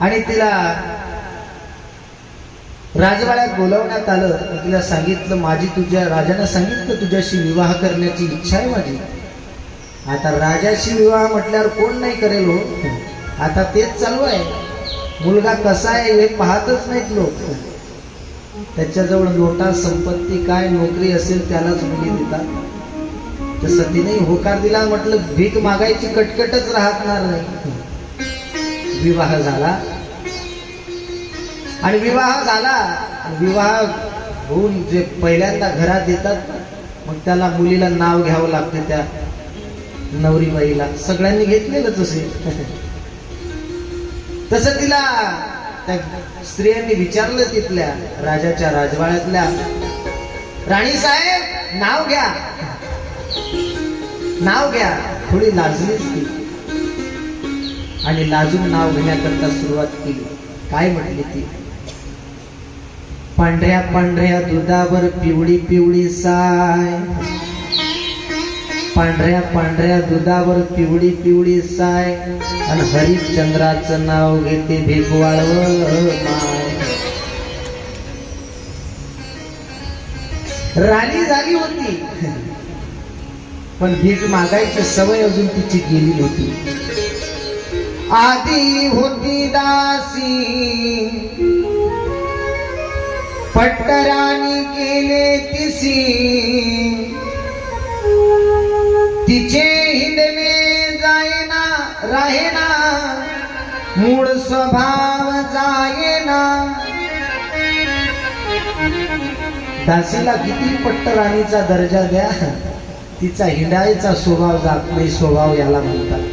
आणि तिला राजवाड्यात बोलवण्यात आलं तिला सांगितलं माझी तुझ्या राजानं सांगितलं तुझ्याशी विवाह करण्याची इच्छा आहे माझी. आता राजाशी विवाह म्हटल्यावर कोण नाही करेल हो? आता तेच चालू आहे. मुलगा कसा आहे हे पाहतच नाहीत लोक. त्याच्याजवळ लोटा संपत्ती काय नोकरी असेल त्यालाच मुली देतात. तसं तिने होकार दिला म्हटलं भीक मागायची कटकटच राहणार नाही. विवाह झाला. आणि विवाह झाला. विवाह होऊन जे पहिल्यांदा घरात येतात मग त्याला मुलीला नाव घ्यावं लागते त्या नवरीबाईला. सगळ्यांनी घेतलेलं तसे तसं तिला त्या स्त्रियांनी विचारलं तिथल्या राजाच्या राजवाड्यातल्या राणी साहेब नाव घ्या. नाव घ्या. थोडी लाजलीच ती. आणि लाजून नाव घेण्याकरता सुरुवात केली. काय म्हटली ती? पांढऱ्या पांढऱ्या दुधावर पिवळी पिवळी साय. पांढऱ्या पांढऱ्या दुधावर पिवळी पिवळी साय. आणि हरिश्चंद्राचं नाव घेते भेगवाळव राणी झाली होती. पण भीक मागायची सवय अजून तिची गेली होती आधी होती दासी. पट्टराणी केले तिसी. तिचे हिंदवे जायना राहेना. मूळ स्वभाव जायना. दासीला किती पट्टराणीचा दर्जा द्या. तिचा हिंडायचा स्वभाव जात नाही स्वभाव याला म्हणतात.